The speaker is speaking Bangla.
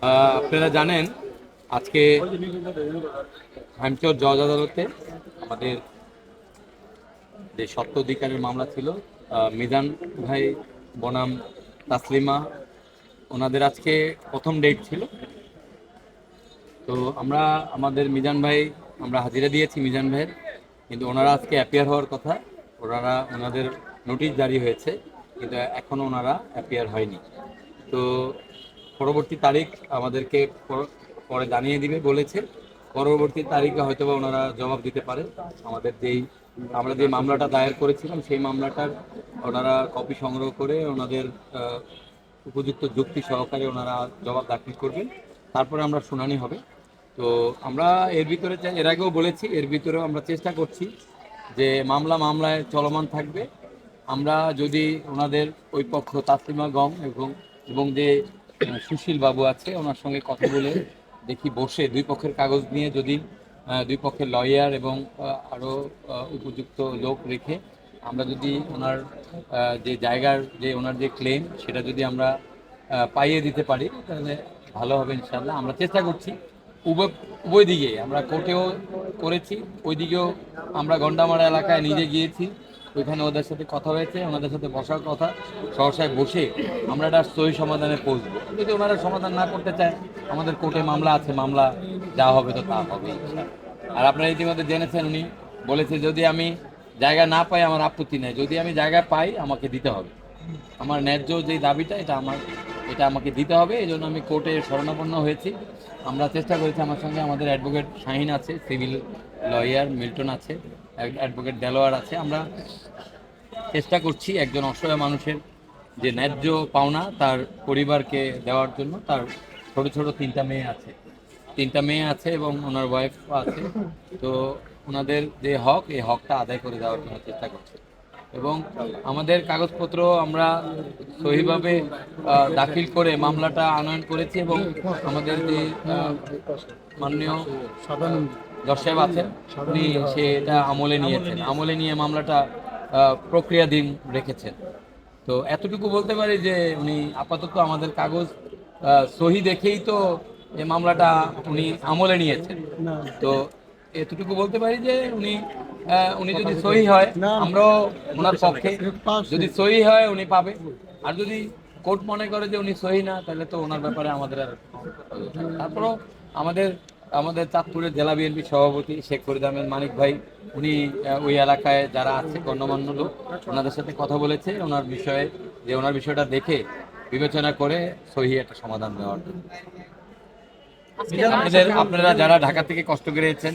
আপনারা জানেন, আজকে হামচর জজ আদালতে আমাদের যে সত্য অধিকারের মামলা ছিল মিজান ভাই বনাম তাসলিমা, ওনাদের আজকে প্রথম ডেট ছিল। তো আমরা, আমাদের মিজান ভাই, আমরা হাজিরা দিয়েছি মিজান ভাইয়ের, কিন্তু ওনারা আজকে অ্যাপিয়ার হওয়ার কথা, ওনারা, ওনাদের নোটিশ জারি হয়েছে, কিন্তু এখনও ওনারা অ্যাপিয়ার হয়নি। তো পরবর্তী তারিখ আমাদেরকে পর- জানিয়ে দিবে, বলেছে। পরবর্তী তারিখে হয়তো বা ওনারা জবাব দিতে পারে। আমাদের যেই, আমরা যে মামলাটা দায়ের করেছিলাম, সেই মামলাটার ওনারা কপি সংগ্রহ করে ওনাদের উপযুক্ত যুক্তি সহকারে ওনারা জবাব দাখিল করবেন। তারপরে আমরা শুনানি হবে। তো আমরা এর ভিতরে এর আগেও বলেছি, এর ভিতরেও আমরা চেষ্টা করছি যে মামলা মামলায় চলমান থাকবে। আমরা যদি ওনাদের ওই পক্ষ তাসলিমা গম এবং এবং যে সুশীল বাবু আছে, ওনার সঙ্গে কথা বলে দেখি বসে দুই পক্ষের কাগজ নিয়ে যদি দুই পক্ষের লয়ার এবং আরও উপযুক্ত লোক রেখে আমরা যদি ওনার যে জায়গার যে ওনার যে ক্লেম সেটা যদি আমরা পাইয়ে দিতে পারি, তাহলে ভালো হবে ইনশাল্লাহ আমরা চেষ্টা করছি উভয় উভয় দিকে। আমরা কোর্টেও করেছি, ওইদিকেও আমরা গন্ডামারা এলাকায় নিজে গিয়েছি। ওইখানে ওদের সাথে কথা হয়েছে, ওনাদের সাথে বসার কথা সহসায় বসে আমরা একটা সহি সমাধানে পৌঁছবো। যদি ওনারা সমাধান না করতে চায়, আমাদের কোর্টে মামলা আছে, মামলা যা হবে তো তা হবে আর আপনারা ইতিমধ্যে জেনেছেন, উনি বলেছে, যদি আমি জায়গা না পাই, আমার আপত্তি নেই। যদি আমি জায়গা পাই, আমাকে দিতে হবে। আমার ন্যায্য যে দাবিটা, এটা আমার, এটা আমাকে দিতে হবে। এই জন্য আমি কোর্টে শরণাপন্ন হয়েছি। আমরা চেষ্টা করেছি, আমার সঙ্গে আমাদের অ্যাডভোকেট শাহিন আছে, সিভিল লয়ার মিল্টন আছে। অ্যাডভোকেট দেলোয়ার আছে। আমরা চেষ্টা করছি একজন অসহায় মানুষের যে ন্যায্য পাওনা তার পরিবারকে দেওয়ার জন্য, তার ছোট ছোট তিনটা মেয়ে আছে। তিনটা মেয়ে আছে এবং ওনার ওয়াইফ আছে। তো ওনাদের যে হক, এই হকটা আদায় করে দেওয়ার জন্য চেষ্টা করছে। এবং আমাদের কাগজপত্র আমরা সহিভাবে দাখিল করে মামলাটা আনয়ন করেছি এবং আমাদের যে মাননীয় মাননীয় দশ সাহেব আছেন, উনি সে এটা আমলে নিয়েছেন। আমলে নিয়ে মামলাটা প্রক্রিয়াধীন রেখেছেন। তো এতটুকু বলতে পারি যে উনি আপাতত আমাদের কাগজ সহি দেখেই তো এই মামলাটা উনি আমলে নিয়েছেন। তো এতটুকু বলতে পারি যে উনি উনি যদি সহি হয়, আমরাও ওনার পক্ষে, যদি সহি হয় উনি পাবে। আর যদি কোর্ট মনে করে যে উনি সহি না, তাহলে তো ওনার ব্যাপারে আমাদের আর তারপরও আমাদের আমাদের চাঁদপুরের জেলা বিএনপি সভাপতি শেখ ফরিদ আহমেদ মানিক ভাই উনি ওই এলাকায় যারা আছে গণ্যমান্য লোক ওনাদের সাথে কথা বলেছে ওনার বিষয়ে যে ওনার বিষয়টা দেখে বিবেচনা করে সহি একটা সমাধান দেওয়ার আপনারা যারা ঢাকা থেকে কষ্ট করে এসেছেন